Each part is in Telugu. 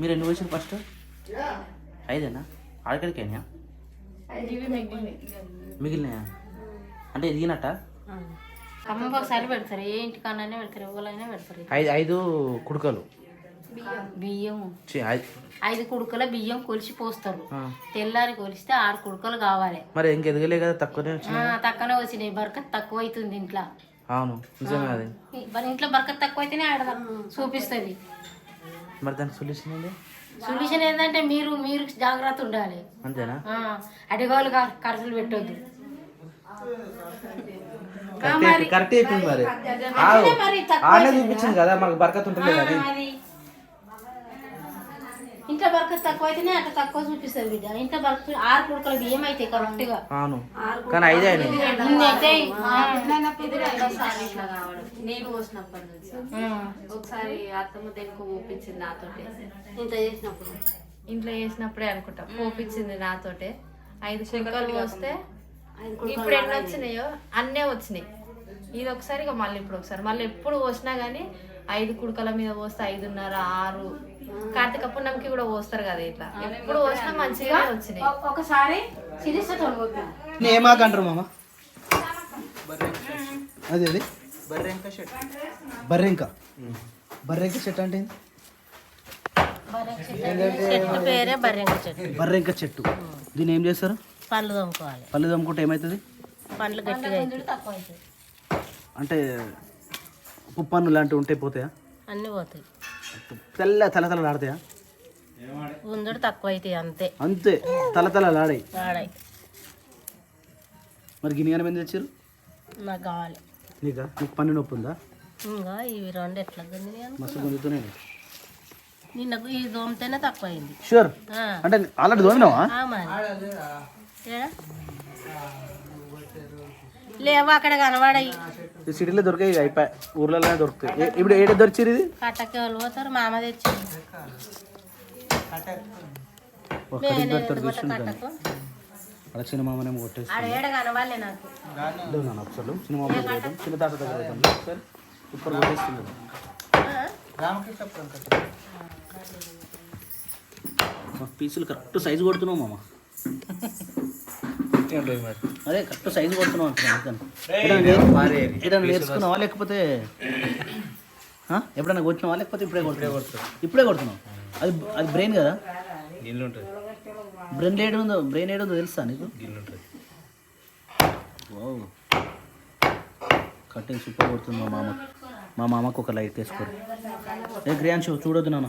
మీరు ఎన్ని పోసారు ఫస్ట్? ఐదేనా? ఆడకడికైనా? మిగిలినాయా? అంటే ఎదిగినట్ట ఒకసారి పెడతారు. ఏ ఇంటికన్నా పెడతారు. ఎవరైనా పెడతారు ఐదు ఐదు కుడుకలు. బియ్యం. ఐదు కుడుకల బియ్యం కొలిచి పోస్తారు. తెల్లారి కొలిస్తే ఆరు కుడుకలు కావాలి. మరి ఇంక ఎదగలే కదా? తక్కువనే తక్కువనే వచ్చినాయి. బరకత్ తక్కువ అవుతుంది ఇంట్లో. అవును నిజమే అది. ఇంట్లో బరకత్ తక్కువ అయితేనే ఆడ చూపిస్తుంది. మరి దానికి సొల్యూషన్ ఏంటి సొల్యూషన్ ఏంటంటే మీరు మీరు జాగ్రత్త ఉండాలి. అంతేనా? అడిగోలు ఖర్చులు పెట్టొద్దు. కరెక్ట్ చెప్పింది మరి. ఆడనే చూపించింది కదా మనకు బరకత్ ఉంటుంది అది. ఇంట్లో బరకత్ తక్కువ అయితేనే అట్లా తక్కువ చూపిస్తుంది బిడ్డ. ఇంట్లో బరకత్ ఆరు కుడుకల బియ్యం అయితే కరెక్ట్గా? అవును. కానీ ఐదే అయితే ఆ, ఇట్లా కావడం. నేను పోసినప్పటి నుంచి. ఆ, ఒకసారి అత్తమ్మ దేనికి పోపించింది నాతోటి? ఇంత చేసినప్పుడు. ఇంట్లో చేసినప్పుడే అనుకుంటా. పోపించింది నాతోటే. ఐదు శంకలు పోస్తే ఇప్పుడు ఎన్ని వచ్చినాయో? అన్నే వచ్చినాయి. ఇది ఒకసారి ఇక మళ్ళీ ఇప్పుడు ఒకసారి. మళ్ళీ ఎప్పుడు పోసినా గానీ ఐదు కుడకల మీద పోస్తే ఐదున్నర ఆరు కార్తీక పుణ్యంకి కూడా పోస్తారు కదా ఇట్లా. ఎప్పుడు పోసినా మంచిగా వచ్చినాయి. ఒకసారి ఏమాకంటారు మామ? అది అది. బర్రెంక బర్రెంక. చెట్టు అంటే ఏంది? చెట్టు. పేరే బర్రెంగ చెట్టు. బర్రెంక చెట్టు. దీన్ని ఏం చేస్తారు? పళ్ళు తోముకోవాలి. పళ్ళు తమ్ముకుంటే ఏమవుతుంది పండ్లు గట్టిగా అంటే ఉప్పన్ను లాంటివి ఉంటే పోతాయా? అన్నీ పోతాయి. తెల్ల తల తల ఆడతాయా ఉందడు తక్కువ అవుతాయి అంతే. అంతే తల తల ఆడాయి ఆడాయి మరి గిన్నెగానే మీద తెచ్చారు నాకు కావాలి. నీకా? నీకు పన్ను నొప్పి ఉందా? ఇంకా ఇవి రెండు ఎట్లా మస్తు గుంజుతూనే నిన్న ఈ దోమతేనే తక్కువ అయింది షూర్ అంటే ఆల్రెడీ దోమినావా? లేవు అక్కడ కనబడాయి. సిటీలో దొరికాయి అయిపోయి ఊర్లలోనే దొరుకుతాయి. ఇప్పుడు ఏడ దొరికిరు ఇది? కట్టకి వాళ్ళు పోతారు మామ తెచ్చింది. కొట్టేసి ఏడ కనవాలే నాకు. లేవు నాన్న ఒకసారి చిన్న మామ దగ్గర పోతాం చిన్న తాత దగ్గర పోతాం ఒకసారి ఇప్పుడు కొట్టేస్తున్నారు. మా పీసులు కరెక్ట్ సైజు కొడుతున్నావు మామ. అదే కరెక్ట్ సైజు అంటున్నాను ఎప్పుడైనా నేర్చుకున్నావా లేకపోతే? ఎప్పుడైనా కొట్టినావా? లేకపోతే ఇప్పుడే కొడుతున్నావు? ఇప్పుడే కొడుతున్నావు? అది అది బ్రెయిన్ కదా? బ్రెయిన్ ఏడు ఉందో బ్రెయిన్ ఏడు ఉందో తెలుసా నీకు? కటింగ్ సూపర్ కొడుతుంది మా మామ. మా మామకు ఒక లైట్ వేసుకోరు ఏ గ్రియాన్షు చూడొద్దు నాన్న.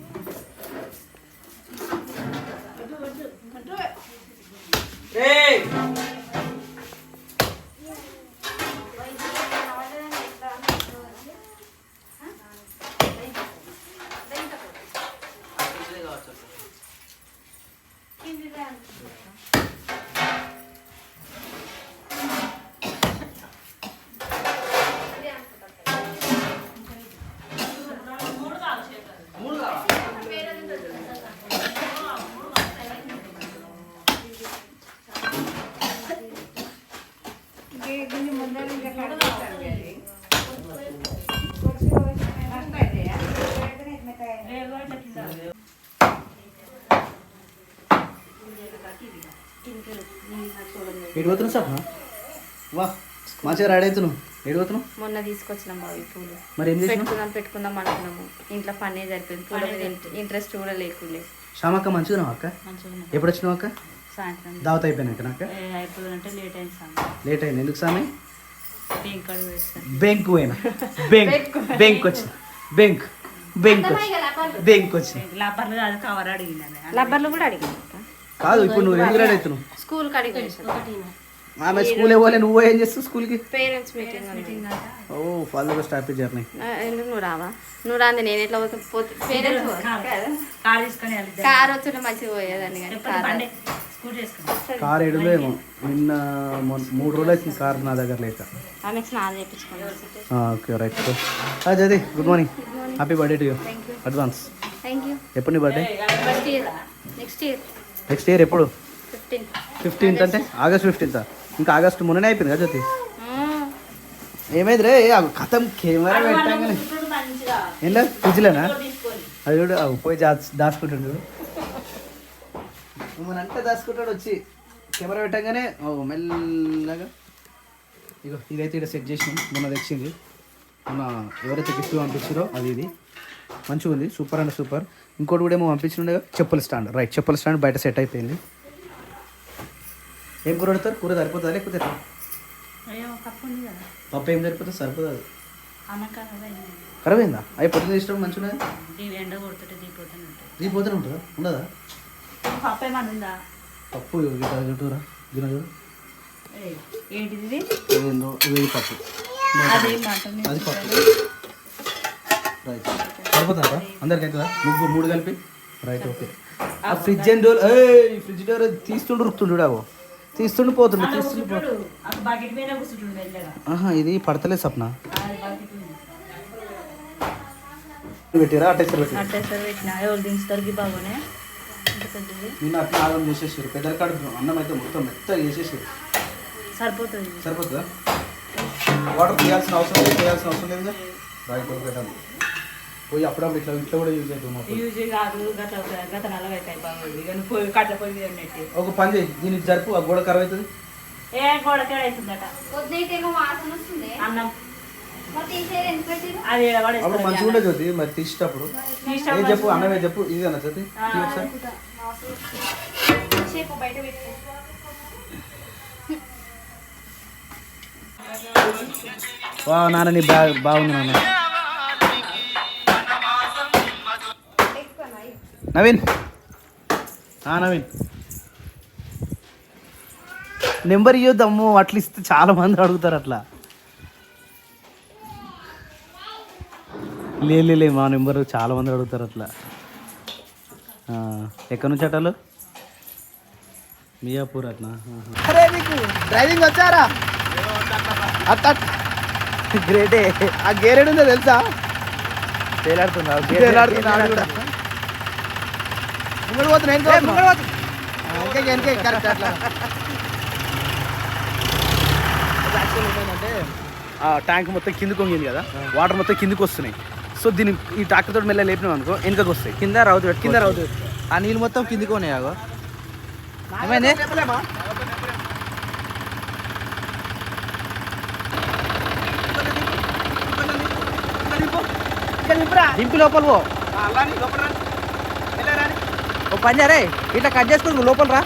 டேய் ఏడు పోతున్నావు సార్? వా మంచిగా రెడీ అవుతున్నావు. పోతున్నావు? మొన్న తీసుకొచ్చినాం బావి పూలు. మరి ఏం చేసినావు? పెట్టుకుందాం పెట్టుకుందాం అనుకున్నాము. ఇంట్లో పనే సరిపోయింది. పూల మీద ఇంట్రెస్ట్ కూడా లేకుండే. శ్యామక్క మంచిగా అక్క? ఎప్పుడు వచ్చినావు అక్క? సాయంత్రం. దావత్ అయిపోయినాక నాక అయిపోతుందంటే లేట్ అయింది సాయంత్రం లేట్ అయింది. ఎందుకు సామి? ఇంకా వేస్తాను బెంక్ పోయినా. బెంక్ బెంక్ వచ్చిన. బెంక్ బెంక్ వచ్చి బెంక్ వచ్చిన. లాపర్లు కాదు కవర్ అడిగిందని లబ్బర్లు కూడా అడిగింది కాదు ఇప్పుడు నువ్వు ఎందుకు రెడీ అవుతున్నావు? స్కూల్ కడిగి ఆమె స్కూల్ ఇవ్వాలి నువ్వు ఏం చేస్తావు స్కూల్కి? పేరెంట్స్ మీటింగ్ ఓ ఫాదర్ స్టాప్ జర్నీ ఎందుకు నువ్వు రావా? నువ్వు రాంది నేను ఎట్లా పోతే? పోతే పేరెంట్స్ కార్ తీసుకొని వెళ్ళి కార్ వచ్చి మంచిగా పోయేదాన్ని కానీ కార్. ఏమో నిన్న మూడు రోజులు అవుతుంది కార్ నా దగ్గర లేక okay right జది good morning happy birthday to you advance thank you ఎప్పుడు నీ birthday next year next year ఎప్పుడు? ఫిఫ్టీన్ ఫిఫ్టీన్త్ అంటే? ఆగస్ట్ ఫిఫ్టీన్త్ ఇంకా ఆగస్ట్ మొన్ననే అయిపోయింది కదా జ్యోతి? ఏమైంది రే కథం కెమెరా పెట్టాగానే. ఏంటో ఫ్రిడ్జ్లోనా? అది కూడా ఆ పోయి దాచు దాచుకుంటుండు మన అంటే దాచుకుంటాడు వచ్చి. కెమెరా పెట్టగానే ఓ మెల్లగా. ఇగో ఇదైతే ఇక్కడ సెట్ చేసినాం. మొన్న తెచ్చింది. మొన్న ఎవరైతే గిఫ్ట్ పంపించారో అది ఇది. మంచిగా ఉంది సూపర్ అండ్ సూపర్ ఇంకోటి కూడా ఏమో పంపించిండే చెప్పుల స్టాండ్. రైట్ చెప్పుల స్టాండ్ బయట సెట్ అయిపోయింది. ఏం కూర పెడతారు కూర సరిపోతుందా లేకపోతే పప్పు ఏం సరిపోతుంది సరిపోతుంది ఖరాబ్ అయిందా. అవి పొద్దున్న ఇష్టం మంచిగా దీపోతూనే ఉంటుంది? ఉండదా? పప్పు ఏమన్నా ఉందా? పప్పు గిట చుట్టూరా గిన చూడు ఏయ్, ఏంటిది పప్పు. అది పప్పు? రైట్. సరిపోతుందా అందరికి అవుతుందా ముగ్గురు మూడు కలిపి? Right okay. ఆ ఫ్రిడ్జ్ అండ్ డోర్? ఏ ఫ్రిడ్జ్ డోర్ తీస్తుండు రుక్తుండు ఆగో తీస్తుండు పోతుండు తీస్తుండు ఇది పడతలేదు సప్న. పెట్టిరా అటెక్సర్ పెట్టి అంటే సార్ పెట్టిన? ఎవరు దించుతారు బాగునే ఇంత పెద్దది? నిన్న అట్లా ఆగం చేసేసారు పెద్దల కాడ అన్నం అయితే మొత్తం మెత్తగా చేసేసారు సరిపోతుంది. సరిపోతుందా? వాటర్ తీయాల్సిన అవసరం తీయాల్సిన అవసరం లేదు రైట్ పెట్టాలి పోయి అప్పుడప్పుడు ఇట్లా ఇట్లా కూడా యూజ్ అవుతుంది. యూజ్ కాదు గత గత నల్లగా అవుతాయి బాగుంది కట్ల ఉన్నట్టు ఒక పని చేయి. దీనికి జరుపు ఆ గోడ ఖరాబ్ అవుతుంది. ఏ అవుతుందట వాసన వస్తుంది. అన్నం. పెట్టిరు? అది ఈడ అప్పుడు మంచిగా ఉండదు జ్యోతి. మరి తీసేటప్పుడు. ఏం చెప్పు? అన్నమే చెప్పు. ఇది అన్న జ్యోతి. వా నాన్న నీ బాగుంది నాన్న. నవీన్. ఆ, నవీన్. నెంబర్ ఇవ్వద్దమ్ము అట్లా ఇస్తే చాలా మంది అడుగుతారు అట్లా. లే లే, లే మా నెంబర్ చాలా మంది అడుగుతారు అట్లా. ఎక్కడి నుంచి అటాలు మియాపూర్ అట్నా? అరే నీకు డ్రైవింగ్ వచ్చారా? అత్త గ్రేటే ఆ గేర్ ఉందో తెలుసా? తేలాడుతుందా కూడా ముంగడు పోతున్నా వెనక ముంగడు పోతున్నా వెనక కరెక్ట్ అట్లా ఏంటంటే ఆ ట్యాంక్ మొత్తం కిందకు వంగింది కదా వాటర్ మొత్తం కిందకు వస్తున్నాయి. సో దీన్ని ఈ ట్రాక్టర్ తోటి మెల్ల లేపినాం అనుకో వెనకకు వస్తాయి. కింద రౌతు పెట్టు కింద రౌతు ఆ నీళ్ళు మొత్తం కిందికి ఉన్నాయి ఆగో. ఏమైంది? దింపి లోపల పో. ఓ పని చేయరే ఇట్లా కట్ చేసుకుని నువ్వు లోపల రా.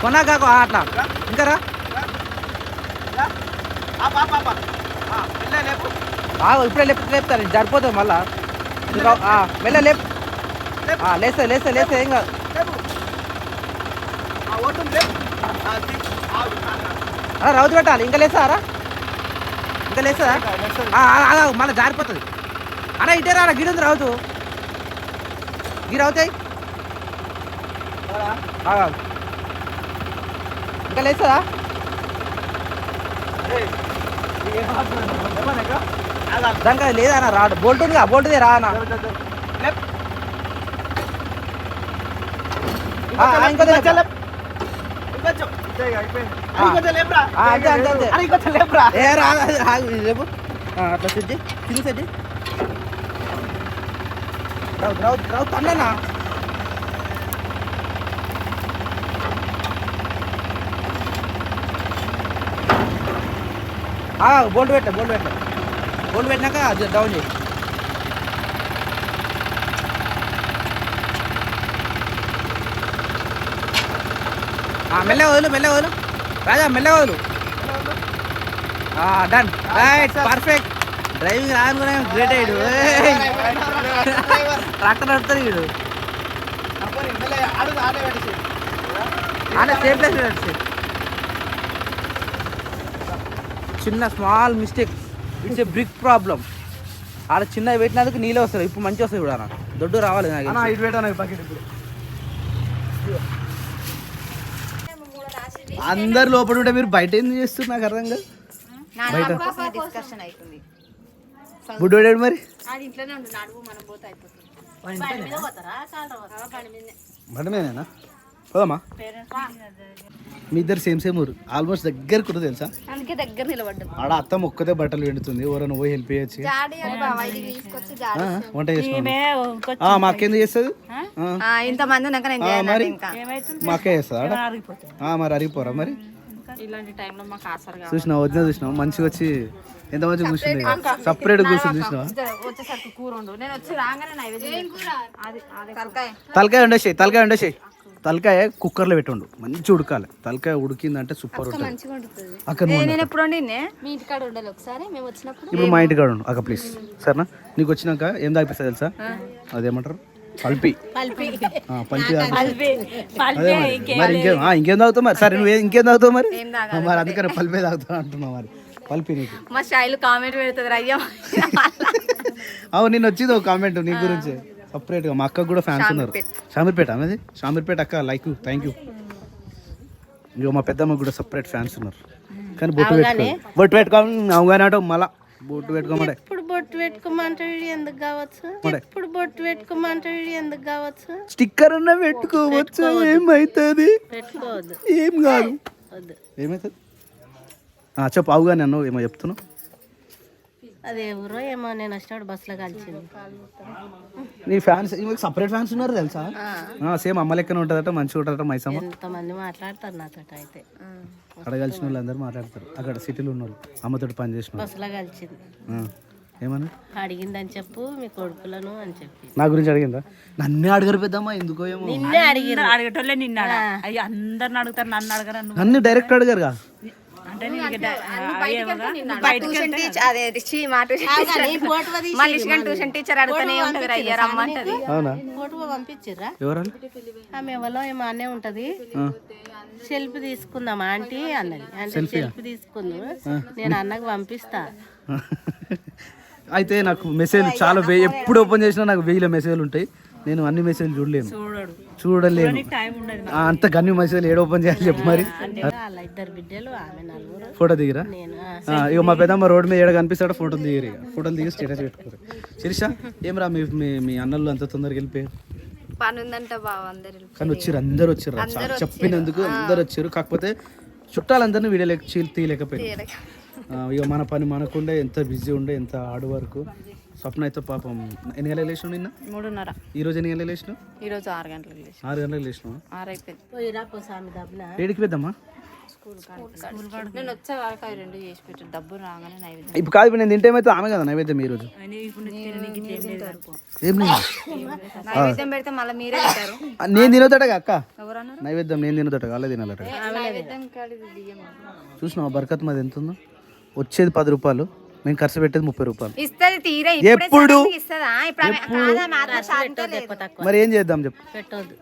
కొనా కాకు అట్లా. ఇంకా రా. ఇప్పుడే లేపు లేపుతాను సరిపోతుంది మళ్ళా. వెళ్ళ లేపు. ఆ, లేస్తా లేస్తా లేస్తా ఏం కాదు. ఆ, రౌతు పెట్టాలి ఇంకా లేస్తారా? ఇంకా లేస్తా మళ్ళీ జారిపోతుంది. అన్న ఇటే రా గిడుంది ఉంది గిరవుతాయి అవుతాయి ఇంకా లేస్తుందా? దానికి లేదా అన్న రాడు. బోల్ట్ ఉందిగా బోల్ట్దే రా అన్న. అట్లా రావు రావు రావు తన్ననా బోల్డ్ పెట్ట బోల్డ్ పెట్ట. బోల్డ్ పెట్టినాక అది డౌన్ చేయి. ఆ, మెల్లగా వదులు మెల్లగా వదులు. రాజా మెల్లగా వదులు. డన్ రైట్ పర్ఫెక్ట్ డ్రైవింగ్ రానుకునే గ్రేట్ అయ్యాడు ట్రాక్టర్ నడుతుంది వీడు. ఆనే సేమ్ ప్లేస్ నడిచి చిన్న small mistake. It's a brick problem. ఆడ చిన్న పెట్టినందుకు నీళ్ళే వస్తుంది ఇప్పుడు మంచిగా వస్తుంది కూడా దొడ్డు రావాలి నాకు. ఇటు పెట్టాను బకెట్ ఇప్పుడు. అందరు లోపల ఉంటే మీరు బయట ఏం చేస్తున్నారు నాకు అర్థం కాదు. బయట. డిస్కషన్ అవుతుంది బుడ్డు మరి. బండి మీదేనా. పోదామా? మీ ఇద్దరు సేమ్ సేమ్ ఊరు. ఆల్మోస్ట్ దగ్గర కూడా తెలుసా? అందుకే దగ్గర నిలబడ్డాం. ఆడ అత్త ఒక్కతే బట్టలు వెండుతుంది ఎవరైనా పోయి హెల్ప్ చేయొచ్చు. వంట చేసిన ఇంకొచ్చి మా అక్క ఎందుకు చేస్తుంది మరి? మా అక్క చేస్తుందా? ఆ, మరి అరిగిపోరా మరి? ఇలాంటి టైంలో మాకు ఆసరు చూసినా వదిన చూసినావు? మంచిగా వచ్చి ఎంత మంచిగా కూర్చుంది? సపరేట్ కూర్చుంది చూసినావా? వచ్చేసరికి కూర ఉండు. నేను వచ్చి రాగానే నైవేద్యం అది అది తలకాయ. తలకాయ వండేసాయి తలకాయ వండేసాయి. తలకాయ కుక్కర్లో పెట్టుండు. మంచి ఉడకాలి. తలకాయ ఉడికిందంటే సూపర్ ఉంటుంది. మంచిగా ఉంటుంది అక్కడ ఇప్పుడు మా ఇంటికాడ ఉండు. అక్క ప్లీజ్ సరేనా? నీకు వచ్చినాక ఏం తాగిపిస్తా తెలుసా? అదేమంటారు? పల్పి. మరి. మరి ఇంకేం ఇంకేం తాగుతావు మరి? సరే నువ్వు ఇంకేం తాగుతావు మరి? మరి అందుకని పల్పే తాగుతావు అంటున్నావు మరి. పల్పి నీకు. మా స్టైల్ కామెంట్ పెడుతుంది. అయ్యా. అవును నేను వచ్చింది ఒక కామెంట్ నీ గురించి. సపరేట్గా మా అక్కకు కూడా ఫ్యాన్స్ ఉన్నారు. షామీర్పేట అనేది షామీర్పేట అక్క లైక్ థ్యాంక్ యూ ఇగో మా పెద్దమ్మ కూడా సపరేట్ ఫ్యాన్స్ ఉన్నారు. కానీ బొట్టు పెట్టుకో బొట్టు పెట్టుకోవాలి అవగానే మళ్ళా బొట్టు పెట్టుకోమంటే. ఇప్పుడు బొట్టు పెట్టుకోమంటాడు ఎందుకు కావచ్చు. ఇప్పుడు బొట్టు పెట్టుకోమంటాడు ఎందుకు కావచ్చు? స్టిక్కర్ అన్న పెట్టుకోవచ్చు పెట్టుకోవద్దు. ఏం కాదు. ఆ, చెప్పు అవుగానే అన్నావు ఏమో చెప్తున్నావు. అది ఎవరో ఏమో నేను వచ్చినప్పుడు బస్సులో కలిసింది. నీ ఫ్యాన్స్ సపరేట్ ఫ్యాన్స్ ఉన్నారు తెలుసా? సేమ్ అమ్మ లెక్కన ఉంటుందట మంచిగా ఉంటుందట మైసమ్మ. ఎంతమంది మాట్లాడతారు నాతో అయితే. అక్కడ కలిసిన వాళ్ళు అందరూ మాట్లాడతారు. అక్కడ సిటీలో ఉన్న వాళ్ళు అమ్మతోటి పని చేసిన. బస్సులో కలిసింది. ఏమన్నా? అడిగిందని చెప్పు మీ కొడుకులను అని చెప్పి. నా గురించి అడిగిందా? నన్నే అడగరు పెద్దమ్మా ఎందుకో ఏమో. నిన్నే అడిగిరు అడగటోళ్ళే నిన్న అయ్యి అందరిని అడుగుతారు నన్ను అడగరా నువ్వు నన్ను డైరెక్ట్ అడిగారుగా? అంటే టీచర్ మళ్ళీ ట్యూషన్ అడుగుతూనే ఉంటది ఎవరో ఏమో ఉంటది. సెల్ఫీ తీసుకుందాం ఆంటీ? అన్నది. అంటే సెల్ఫీ తీసుకుందాం. నేను అన్నకు పంపిస్తా. అయితే నాకు మెసేజ్ చాలా ఎప్పుడు ఓపెన్ చేసినా నాకు వెయ్యిల మెసేజ్లు ఉంటాయి. నేను అన్ని మెసేజ్లు చూడలేను. చూడడు. చూడలేను. టైం ఉండదు ఆ, అంత గన్ని మెసేజ్లు ఏడు ఓపెన్ చేయాలి చెప్పు మరి. ఫోటో దిగిరా? నేను ఆ, ఇక మా పెద్దమ్మ రోడ్ మీద ఏడ కనిపిస్తాడో ఫోటోలు దిగిరు. ఫోటోలు దిగి స్టేటస్ పెట్టుకోరు శిరీష ఏం రా మీ మీ అన్నలు అంత తొందరగా వెళ్ళిపోయారు? పని ఉందంట బావ అందరు కానీ వచ్చిర్రు అందరు వచ్చిర్రు చాలా చెప్పినందుకు అందరు వచ్చారు. కాకపోతే చుట్టాలందరినీ వీడియో తీయలేకపోయారు. ఆ, ఇక మన పని మనకుండే ఎంత బిజీ ఉండే ఎంత హార్డ్ వర్క్ స్వప్న అయితే పాపం ఎన్ని గంటలకు లేచినావు నిన్న? మూడున్నర. ఈ రోజు ఎన్ని గంటలకు లేచినావు? ఈరోజు ఆరు గంటలకు లేచి ఆరు గంటలకు లేచినావు? ఆరు అయిపోయింది పోయిరా పో ఏడికి పెద్దమ్మా నేను వచ్చే వరకు అవి రెండు చేసి పెట్టాను డబ్బు రాగానే నైవేద్యం. ఇప్పుడు కాదు ఇప్పుడు నేను తింటే ఏమైతే ఆమె కదా నైవేద్యం ఈ రోజు? ఏం లేదు నైవేద్యం పెడితే మళ్ళీ మీరే ఆ, నేను తినొద్దట అక్క? నైవేద్యం నేను తినొద్దట వాళ్ళే తినాలట. నైవేద్యం కాడిది బియ్యం. చూసినావా బర్కత్ మాది ఎంత ఉందో వచ్చేది పది రూపాయలు. మేము ఖర్చు పెట్టేది ముప్పై రూపాయలు. ఇస్తుంది తీరే ఎప్పుడు? ఇస్తుందా? ఇప్పుడు ఆమె కాదా మాత్రం శాంతో లేదు. మరి ఏం చేద్దాం చెప్పు. పెట్టొద్దు.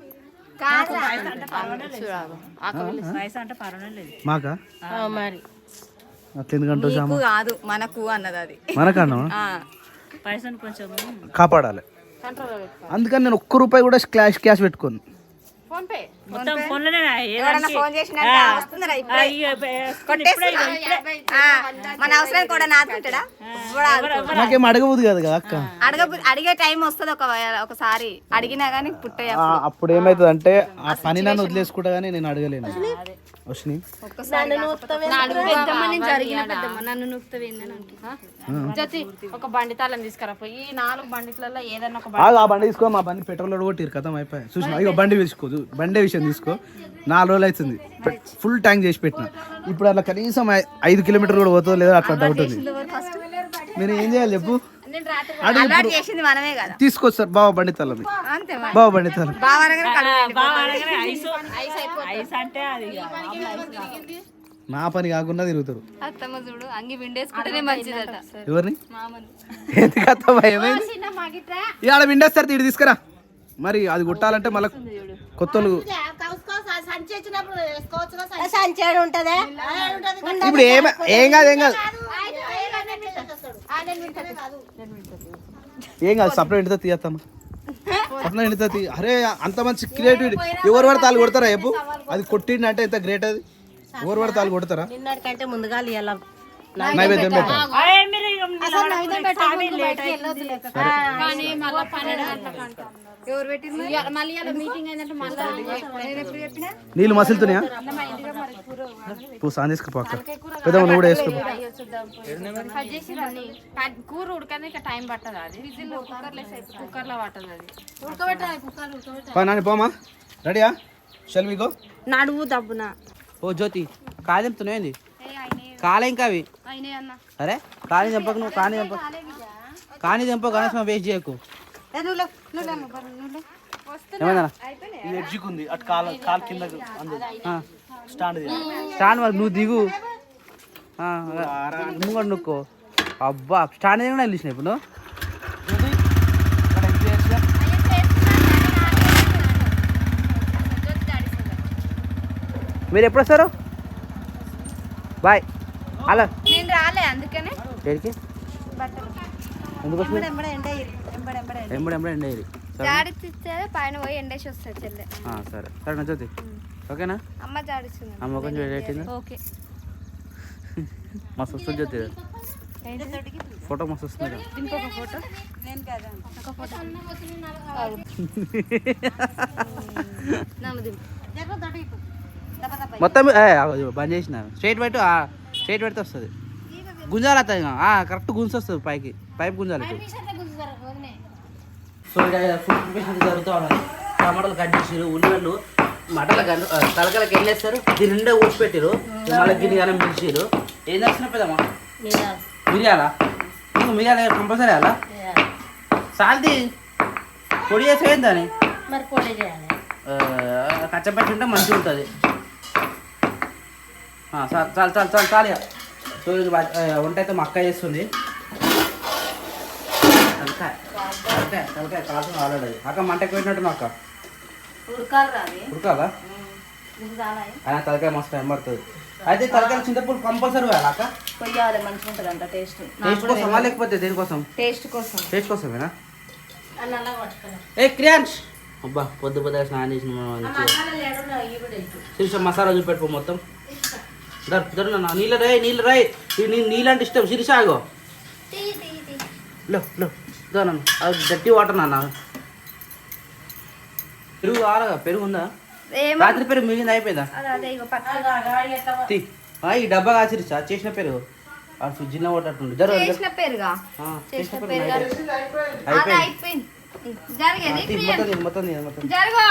కాదా? మాకా? ఆ, మరి. అట్లా ఎందుకంటావు శ్యామ? నీకు కాదు మనకు అన్నది అది. మనకన్నా? ఆ. పైసలు కొంచెం కాపాడాలి. అందుకని నేను ఒక్క రూపాయి కూడా క్యాష్ క్యాష్ పెట్టుకోను. ఫోన్ పే? మొత్తం ఫోన్లోనే ఎవరన్నా ఫోన్ చేసినట్టు వస్తుందిరా ఇప్పుడే. ఆ, మన అవసరానికి కూడా నాదుకుంటాడా? నాకేం అడగబోదు కదా కదా అక్క. అడగ అడిగే టైం వస్తుంది ఒక ఒకసారి. అడిగినా కానీ పుట్టయ్య ఆ, అప్పుడు. ఏమవుతుంది అంటే ఆ పని నన్ను వదిలేసుకుంటా కానీ నేను అడగలేను. జ్యోతి ఒక బండి తాళం తీసుకురా పోయి ఈ నాలుగు బండిట్లలో ఏదైనా ఒక బండి ఆగు, ఆ బండి తీసుకో మా బండి పెట్రోల్ కొట్టిరు కథం అయిపోయి చూసిన? ఇక బండి తీసుకో చూ- బండి విషయం తీసుకో. నాలుగు రోజులు అవుతుంది. ఫుల్ ట్యాంక్ చేసి పెట్టిన. ఇప్పుడు అట్లా కనీసం ఐదు కిలోమీటర్ కూడా పోతుందో లేదో అట్లా డౌట్ ఉంది. మీరు ఏం చేయాలి చెప్పు? అడుగు ఇప్పుడు. చేసింది మనమే కదా. తీసుకొస్తారు బావ బండి అంతే బావ బండి కాదు. నా పని కాకుండా తిరుగుతారు. ఎవరిని? మామని ఎందుకు అత్తమ్మ? ఏమైంది? ఇవాళ విండేస్తారు తీడు తీసుకురా. మరి అది కొట్టాలంటే మళ్ళీ కొత్త వాళ్ళు- సంచాడు ఉంటదే? ఇప్పుడు ఏం ఏం కాదు ఏం కాదు. ఏం కాదు సప్లై ఎండితే తీయత్తమ్మ. సప్లై ఎండితే తీ అరే అంత మంచి క్రియేటివిటీ ఎవరు పడితే వాళ్ళు కొడతారా చెప్పు? అది కొట్టిండి అంటే ఎంత గ్రేట్ అది? ఎవరు పడితే వాళ్ళు కొడతారా? నిన్నటికంటే ముందుగా ఇయ్యాల నైవేద్యం పెట్టా కానీ ఎవరు మళ్ళీ మీటింగ్ మళ్ళీ నేను ఎప్పుడు చెప్పినా? నీళ్ళు మసులుతున్నాయా పో సాన్ అక్క. పెద్ద నువ్వు కూడా వేసుకో కూర ఉడకనే ఇక టైం పట్టదు అది. కుక్కర్లో పట్టదు అది. ఉడకబెట్టాలి కుక్కలు ఉడకబెట్టాలి. పో నాని పోమా? రెడీయా? షెల్ విగో నడువు దబ్బున. ఓ జ్యోతి కాలు చెప్తున్నాయింది కాలే ఇంకా అవి అరే కాని చంపకు నువ్వు కాని చంపకు కాని చంపకు కనీసం వేస్ట్ చేయకు. ఏమైందా ఈ ఎడ్జికి ఉంది అటు కాలు కాలు కింద స్టాండ్ స్టాండ్ మరి నువ్వు దిగు. ఆ, నువ్వు కూడా నుక్కో. అబ్బా స్టాండ్ దగ్గర వెళ్ళిన ఇప్పుడు? మీరు ఎప్పుడు వస్తారు? బాయ్. హలో. నేను రాలే అందుకనే. ఎందుకు వస్తుంది? ఎంబడి ఎంబడి ఎండ. ఇది జాడిస్తే పైన పోయి ఎండేసి వస్తుంది చెల్లె. సరే. ఓకేనా? అమ్మ జాడిస్తుంది అమ్మ కొంచెం పెట్టిందా. ఓకే. మస్తు వస్తుంది జ్యోతి ఫోటో మస్తు వస్తుంది కదా. ఇంకొక ఫోటో? నేను కదా? ఒక ఫోటో. నమ్మది మొత్తం బంద్ చేసిన. స్ట్రైట్ పెట్టు స్ట్రైట్ పెడితే వస్తుంది. గుంజాలి వస్తుంది కరెక్ట్ గుంజి వస్తుంది పైకి. పైప్ గుంజాలి. సో ఫుడ్ ప్రిపరేషన్ జరుగుతూ ఉన్నది టమాటాలు కట్ చేసారు ఉల్లిగడ్డలు మటన్ల గంట తలకలకి వెళ్ళేస్తారు దీని నిండా ఊసి పెట్టారు మళ్ళీ గిన్నె కానీ మిర్చీలు ఏం చేస్తున్నా పెద్దమ్మా మిరియాలా నీకు మిరియాల కంపల్సరీ అలా సాల్ది పొడి చేసి ఏందని మరి పొడి చేయాలి కచ్చపెట్టి ఉంటే మంచిగా ఉంటుంది చాలు చాలు చాలు చాలు చాలు ఇక. సో వంట అయితే మా అక్క చేస్తుంది తలకాయ తలకాయ ఆల్రెడీ అక్క మంటకి పెట్టినట్టు అక్క. ఉడకాలి? ఆయన తలకాయ మస్తు టైం పడుతుంది. అయితే తలకాయ చింతపూలు కంపల్సరీ వేయాలి అక్క? పొయ్యాలి మంచిగా ఉంటుంది అంట టేస్ట్ టేస్ట్ కోసమా లేకపోతే దేనికోసం? టేస్ట్ కోసం. టేస్ట్ కోసమేనా? ఏ క్రియాన్స్ అబ్బా పొద్దు పొద్దుగా స్నానం చేసిన శిరీష మసాలా చూపెట్టుకో మొత్తం. దర్ దర్ నా నీళ్ళ రాయి నీళ్ళ రాయి. నీళ్ళంటే ఇష్టం. శిరీష ఆగో. లో లో. దానన్న అది గట్టి వాటర్ నాన్న. పెరుగు ఆరగా పెరుగు ఉందా? రాత్రి పెరుగు మిగిలింది అయిపోయిందా? ఈ డబ్బా కాసిరిచ చేసిన పెరుగు. ఆ ఫ్రిడ్జ్లో కొట్టట్టుండి జర చేసిన పేరుగా? చేసిన పెరుగు అయిపోయింది. జరిగేది మొత్తం మొత్తం తీ, మొత్తం జరుగు.